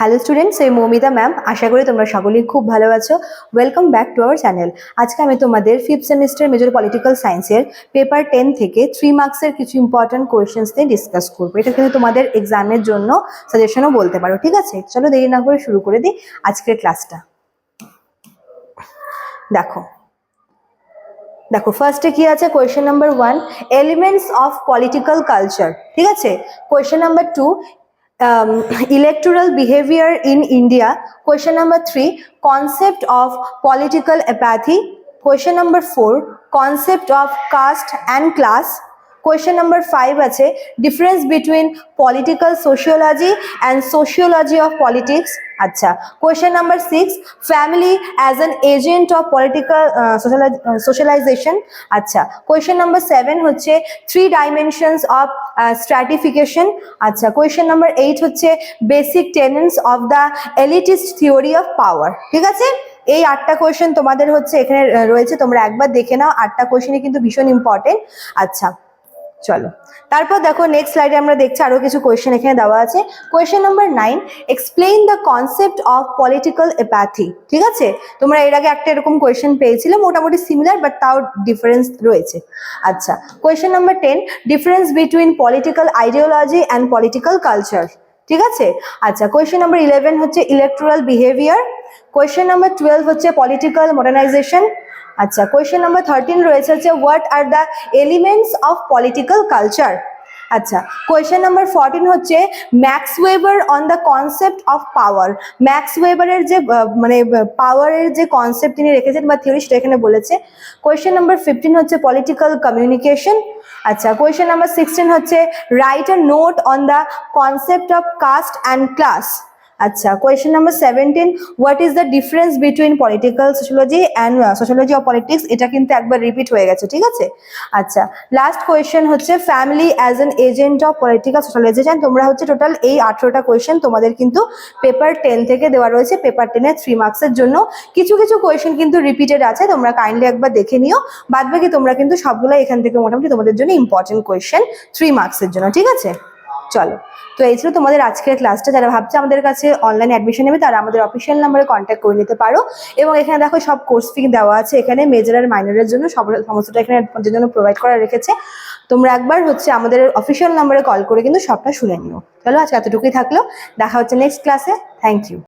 Hello students এই Moumita ma'am আশা করি তোমরা সকলেই খুব ভালো আছো। Welcome back to our channel আজকে আমি তোমাদের ফিফথ সেমিস্টার মেজর পলিটিক্যাল সায়েন্সের পেপার টেন থেকে থ্রি মার্কসের কিছু ইম্পর্ট্যান্ট কোয়েশ্চেন্স নিয়ে ডিসকাস করব। এটা কিন্তু তোমাদের এক্সামের জন্য সাজেশনও বলতে পারো, ঠিক আছে? চলো দেরি না করে শুরু করে দিই আজকের ক্লাসটা দেখো। দেখো ফার্স্টে কি আছে? Question number one elements of political culture ঠিক আছে? Question number two um, electoral behavior in India. Question number three, concept of political apathy. Question number four, concept of caste and class. Question number five আছে difference between political sociology and sociology of politics আচ্ছা question number six family as an agent of political socialisation আচ্ছা question number seven হচ্ছে three dimensions of stratification আচ্ছা question number eight হচ্ছে basic tenets of the elitist theory of power ঠিক আছে? এই আটটা question তোমাদের হচ্ছে এখানে রয়েছে, তোমরা একবার দেখে নাও, আটটা কোয়েশ্চেনই কিন্তু ভীষণ ইম্পর্টেন্ট আচ্ছা চলো। তারপর দেখো নেক্সট স্লাইডে আমরা দেখছি আরও কিছু কোয়েশ্চেন এখানে দেওয়া আছে। Question number nine explain the concept of political apathy ঠিক আছে? তোমরা এর আগে একটা এরকম কোয়েশ্চেন পেয়েছিলে, মোটামুটি সিমিলার বাট তাও ডিফারেন্স রয়েছে। আচ্ছা question number ten difference between political ideology and political culture ঠিক আছে? আচ্ছা কোয়েশ্চেন নাম্বার ইলেভেন হচ্ছে electoral behaviour question number twelve হচ্ছে পলিটিক্যাল মডার্নাইজেশন আচ্ছা কোয়েশ্চেন নাম্বার থার্টিন রয়েছে হচ্ছে what are the elements of political culture আচ্ছা কোয়েশ্চেন নাম্বার ফোরটিন হচ্ছে Max Weber on the concept of power Max ওয়েবারের যে মানে পাওয়ারের যে কনসেপ্ট তিনি রেখেছেন বা থিওরি সেটা এখানে বলেছে। কোয়েশ্চেন নাম্বার ফিফটিন হচ্ছে পলিটিক্যাল কমিউনিকেশন আচ্ছা কোয়েশ্চেন নাম্বার সিক্সটিন হচ্ছে write a note on the concept of caste and class আচ্ছা question number seventeen what is the difference between political sociology and sociology of politics এটা কিন্তু একবার repeat হয়ে গেছে, ঠিক আছে? আচ্ছা লাস্ট কোয়েশ্চেন হচ্ছে family as an agent of political socialisation তোমরা হচ্ছে টোটাল এই আঠেরোটা কোয়েশ্চেন তোমাদের কিন্তু পেপার টেন থেকে দেওয়া রয়েছে পেপার টেনের থ্রি মার্কসের জন্য। কিছু কিছু কোয়েশ্চেন কিন্তু রিপিটেড আছে, তোমরা কাইন্ডলি একবার দেখে নিও। বাদ বাকি তোমরা কিন্তু সবগুলো এখান থেকে মোটামুটি তোমাদের জন্য ইম্পর্টেন্ট কোয়েশ্চেন থ্রি মার্কসের জন্য, ঠিক আছে? চলো। তো এই ছিল তোমাদের আজকের ক্লাসটা যারা ভাবছে আমাদের কাছে অনলাইন অ্যাডমিশন নেবে, তারা আমাদের অফিসিয়াল নাম্বারে কন্ট্যাক্ট করে নিতে পারো। এবং এখানে দেখো, সব কোর্স ফি দেওয়া আছে। এখানে মেজর আর মাইনরের জন্য সব সমস্তটা এখানে জন্য প্রোভাইড করা রেখেছে। তোমরা একবার হচ্ছে আমাদের অফিসিয়াল নাম্বারে কল করে কিন্তু সবটা শুনে নিও। চলো, আজকে এতটুকুই থাকল। দেখা হচ্ছে নেক্সট ক্লাসে থ্যাংক ইউ